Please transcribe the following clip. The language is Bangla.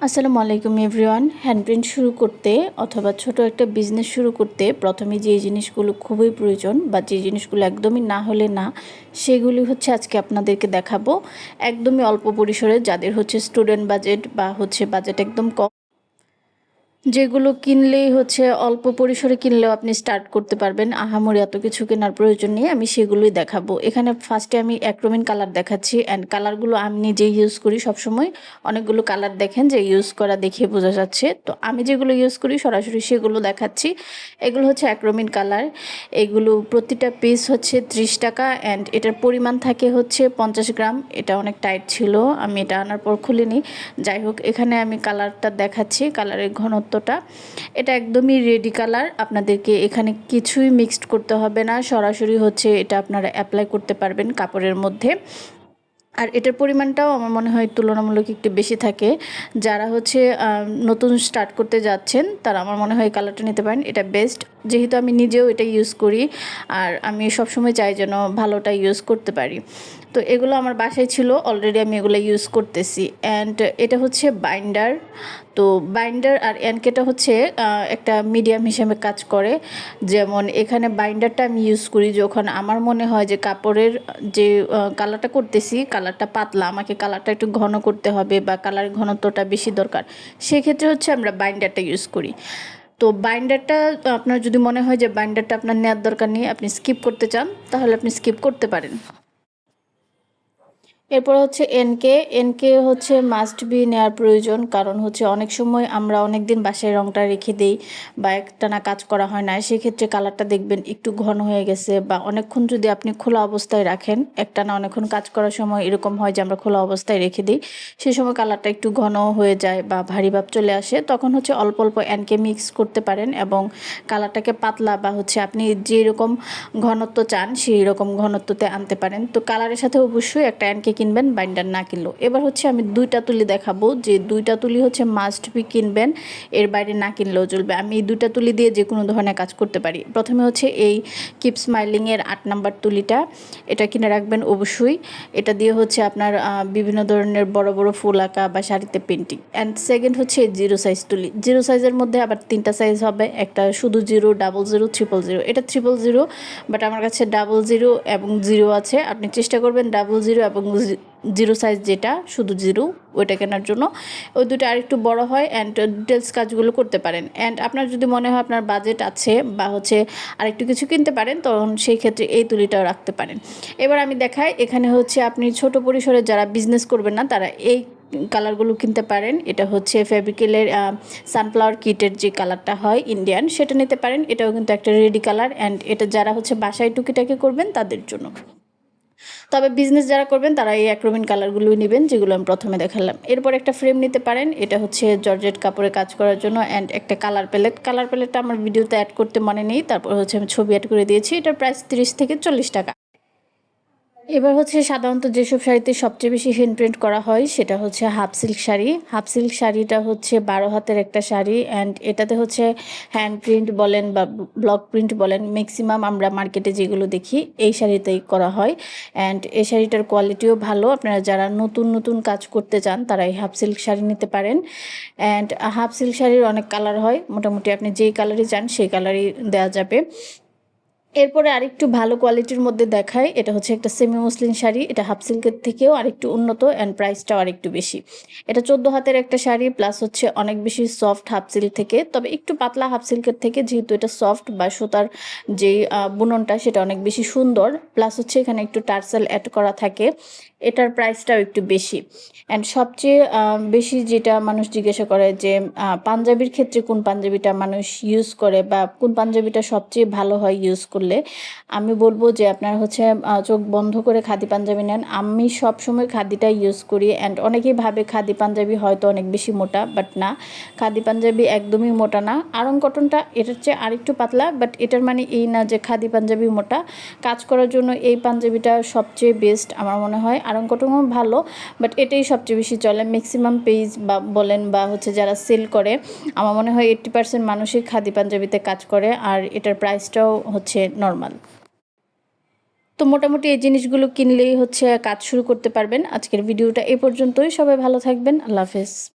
আসসালামু আলাইকুম এভরিওয়ান। হ্যান্ডপ্রিন্ট শুরু করতে অথবা ছোট একটা বিজনেস শুরু করতে প্রথমে যে জিনিসগুলো খুবই প্রয়োজন বা যে জিনিসগুলো একদমই না হলে না, সেগুলি হচ্ছে আজকে আপনাদেরকে দেখাবো। একদমই অল্প পরিসরে যাদের হচ্ছে স্টুডেন্ট বাজেট বা হচ্ছে বাজেট একদম কম যেগুলো কিনলেই হচ্ছে অল্প পরিসরে কিনলেও আপনি স্টার্ট করতে পারবেন। আহামরি এত কিছু কেনার প্রয়োজন নেই, আমি সেগুলোই দেখাবো। এখানে ফার্স্টে আমি অ্যাক্রোমিন কালার দেখাচ্ছি অ্যান্ড কালারগুলো আমি নিজেই ইউজ করি সবসময়। অনেকগুলো কালার দেখেন যে ইউজ করা দেখে বোঝা যাচ্ছে। তো আমি যেগুলো ইউজ করি সরাসরি সেগুলো দেখাচ্ছি। এগুলো হচ্ছে অ্যাক্রোমিন কালার এগুলো প্রতিটা পিস হচ্ছে ত্রিশ টাকা অ্যান্ড এটার পরিমাণ থাকে হচ্ছে পঞ্চাশ গ্রাম। এটা অনেক টাইট ছিল, আমি এটা আনার পর খুলিনি। যাই হোক, এখানে আমি কালারটা দেখাচ্ছি। কালারের ঘনত্ব মতোটা। এটা একদমই রেডি কালার আপনাদেরকে এখানে কিছুই মিক্সড করতে হবে না। সরাসরি হচ্ছে এটা আপনারা অ্যাপ্লাই করতে পারবেন কাপড়ের মধ্যে। আর এটার পরিমাণটাও আমার মনে হয় তুলনামূলক একটু বেশি থাকে। যারা হচ্ছে নতুন স্টার্ট করতে যাচ্ছেন, তারা আমার মনে হয় কালারটা নিতে পারেন। এটা বেস্ট যেহেতু আমি নিজেও এটা ইউজ করি, আর আমি সবসময় চাই যেন ভালোটা ইউজ করতে পারি। তো এগুলো আমার বাসায় ছিল অলরেডি আমি এগুলো ইউজ করতেছি। অ্যান্ড এটা হচ্ছে বাইন্ডার তো বাইন্ডার আর অ্যানকেটা হচ্ছে একটা মিডিয়াম হিসেবে কাজ করে। যেমন এখানে বাইন্ডারটা আমি ইউজ করি যখন আমার মনে হয় যে কাপড়ের যে কালারটা করতেছি কালারটা পাতলা, আমাকে কালারটা একটু ঘন করতে হবে বা কালার ঘনত্বটা বেশি দরকার, সেক্ষেত্রে হচ্ছে আমরা বাইন্ডারটা ইউজ করি। তো বাইন্ডারটা আপনার যদি মনে হয় যে বাইন্ডারটা আপনার নেওয়ার দরকার নেই, আপনি স্কিপ করতে চান, তাহলে আপনি স্কিপ করতে পারেন। এরপর হচ্ছে এনকে এনকে হচ্ছে মাস্ট বি নেওয়ার প্রয়োজন, কারণ হচ্ছে অনেক সময় আমরা অনেক দিন বাসায় রঙটা রেখে দিই বা একটানা কাজ করা হয় না। সেক্ষেত্রে কালারটা দেখবেন একটু ঘন হয়ে গেছে বা অনেকক্ষণ যদি আপনি খোলা অবস্থায় রাখেন, একটানা অনেকক্ষণ কাজ করার সময় এরকম হয় যে আমরা খোলা অবস্থায় রেখে দিই সেই সময় কালারটা একটু ঘন হয়ে যায় বা ভারী ভাব চলে আসে, তখন হচ্ছে অল্প অল্প এনকে মিক্স করতে পারেন এবং কালারটাকে পাতলা বা হচ্ছে আপনি যেরকম ঘনত্ব চান সেই রকম ঘনত্বতে আনতে পারেন। তো কালারের সাথে অবশ্যই একটা এনকে কিনবেন বাইন্ডার না কিনলো এবার হচ্ছে আমি দুইটা তুলি দেখাবো, যে দুইটা তুলি হচ্ছে মাস্ট বি কিনবেন, এর বাইরে না কিনলেও চলবে। আমি এই দুইটা তুলি দিয়ে যে কোনো ধরনের কাজ করতে পারি। প্রথমে হচ্ছে এই কিপ স্মাইলিংয়ের আট নাম্বার তুলিটা, এটা কিনে রাখবেন অবশ্যই। এটা দিয়ে হচ্ছে আপনার বিভিন্ন ধরনের বড় বড় ফুল আঁকা বা শাড়িতে পেন্টিং অ্যান্ড সেকেন্ড হচ্ছে জিরো সাইজ তুলি। জিরো সাইজের মধ্যে আবার তিনটা সাইজ হবে, একটা শুধু zero double zero triple zero এটা ট্রিপল জিরো বাট আমার কাছে ডাবল জিরো এবং জিরো আছে। আপনি চেষ্টা করবেন ডাবল জিরো এবং জিরো সাইজ যেটা, শুধু জিরো, ওইটা কেনার জন্য। ওই দুটো আরেকটু বড় হয় অ্যান্ড ডিটেলস কাজগুলো করতে পারেন। অ্যান্ড আপনার যদি মনে হয় আপনার বাজেট আছে বা হচ্ছে আরেকটু কিছু কিনতে পারেন, তখন সেই ক্ষেত্রে এই তুলিটাও রাখতে পারেন। এবার আমি দেখাই, এখানে হচ্ছে আপনি ছোট পরিসরে যারা বিজনেস করবেন না, তারা এই কালারগুলো কিনতে পারেন। এটা হচ্ছে ফেব্রিকেলের সানফ্লাওয়ার কিটের যে কালারটা হয় ইন্ডিয়ান সেটা নিতে পারেন। এটাও কিন্তু একটা রেডি কালার অ্যান্ড এটা যারা হচ্ছে বাসায় টুকিটাকি করবেন, তাদের জন্য। তবে বিজনেস যারা করবেন তারা এই অ্যাক্রোমিন কালারগুলোই নেবেন, যেগুলো আমি প্রথমে দেখালাম। এরপর একটা ফ্রেম নিতে পারেন, এটা হচ্ছে জর্জেট কাপড়ে কাজ করার জন্য অ্যান্ড একটা কালার প্যালেট কালার প্যালেটটা আমার ভিডিওতে অ্যাড করতে মনে নেই, তারপর হচ্ছে আমি ছবি অ্যাড করে দিয়েছি, এটার প্রাইস তিরিশ থেকে চল্লিশ টাকা। এবার হচ্ছে সাধারণত যেসব শাড়িতে সবচেয়ে বেশি হ্যান্ড প্রিন্ট করা হয়, সেটা হচ্ছে half silk sari. Half silk শাড়িটা হচ্ছে বারো হাতের একটা শাড়ি অ্যান্ড এটাতে হচ্ছে হ্যান্ড প্রিন্ট বলেন বা ব্লক প্রিন্ট বলেন ম্যাক্সিমাম আমরা মার্কেটে যেগুলো দেখি, এই শাড়িতেই করা হয়। অ্যান্ড এই শাড়িটার কোয়ালিটিও ভালো। আপনারা যারা নতুন নতুন কাজ করতে চান তারা এই হাফ সিল্ক শাড়ি নিতে পারেন। অ্যান্ড হাফ সিল্ক শাড়ির অনেক কালার হয়। মোটামুটি আপনি যেই কালারই চান, সেই কালারই দেওয়া যাবে। এরপরে আরেকটু ভালো কোয়ালিটির মধ্যে দেখায়, এটা হচ্ছে একটা সেমি মুসলিম শাড়ি, এটা হাফ সিল্কের থেকেও আরেকটু উন্নত অ্যান্ড প্রাইসটাও আরেকটু বেশি। এটা চোদ্দ হাতের একটা শাড়ি প্লাস হচ্ছে অনেক বেশি সফট হাফ সিল্ক থেকে, তবে একটু পাতলা হাফ সিল্কের থেকে যেহেতু এটা সফট বা সুতার যে বুননটা সেটা অনেক বেশি সুন্দর প্লাস হচ্ছে এখানে একটু টার্সেল অ্যাড করা থাকে, এটার প্রাইসটাও একটু বেশি। অ্যান্ড সবচেয়ে বেশি যেটা মানুষ জিজ্ঞাসা করে যে পাঞ্জাবির ক্ষেত্রে কোন পাঞ্জাবিটা মানুষ ইউজ করে বা কোন পাঞ্জাবিটা সবচেয়ে ভালো হয় ইউজ করলে আমি বলব যে আপনার হচ্ছে চোখ বন্ধ করে খাদি পাঞ্জাবি নেন। আমি সব সময় খাদিটা ইউজ করি অ্যান্ড অনেকেই ভাবে খাদি পাঞ্জাবি হয়তো অনেক বেশি মোটা বাট না। খাদি পাঞ্জাবি একদমই মোটা না। আরং কটনটা এটার চেয়ে আরেকটু পাতলা বাট এটার মানে এই না যে খাদি পাঞ্জাবি মোটা। কাজ করার জন্য এই পাঞ্জাবিটা সবচেয়ে বেস্ট আমার মনে হয়। আরং কটনও ভালো বাট এটাই সবচেয়ে বেশি চলে। ম্যাক্সিমাম পেজ বা বলেন বা হচ্ছে যারা সেল করে, আমার মনে হয় এইট্টি পার্সেন্ট মানুষই খাদি পাঞ্জাবিতে কাজ করে, আর এটার প্রাইসটাও হচ্ছে নর্মাল তো মোটামুটি এই জিনিসগুলো কিনলেই হচ্ছে কাজ শুরু করতে পারবেন। আজকের ভিডিওটা এ পর্যন্তই। সবাই ভালো থাকবেন। আল্লাহ হাফেজ।